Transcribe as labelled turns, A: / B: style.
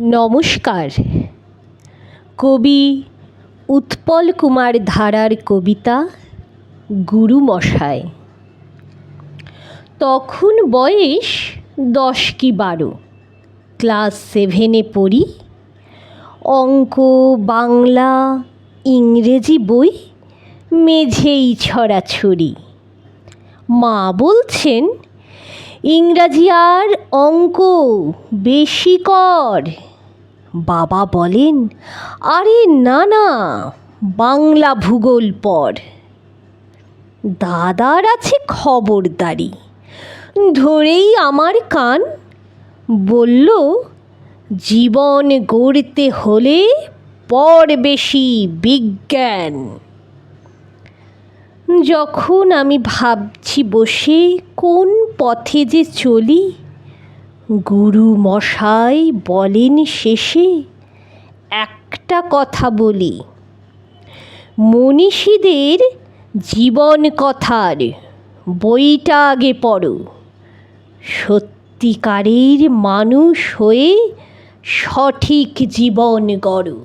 A: নমস্কার। কবি উৎপল কুমার ধারার কবিতা গুরুমশায় তখন বয়েস দশ কি বারো। ক্লাস সেভেনে পড়ি। অঙ্ক, বাংলা, ইংরেজি বই মেঝেই ছড়াছড়ি। মা বলছেন ইংরাজি আর অঙ্ক বেশি কর। বাবা বলেন, আরে না না, বাংলা ভূগোল পড়। দাদার আছে খবরদারি। ধরেই আমার কান। বলল, জীবন গড়তে হলে পর বেশি বিজ্ঞান। যখন আমি ভাবছি বসে কোন পথে যে চলি? গুরু মশাই বলেন শেষে একটা কথা বলি। মনীষীদের জীবন কথার বইটা আগে পড়ো। সত্যিকারের মানুষ হয়ে সঠিক জীবন গড়ো।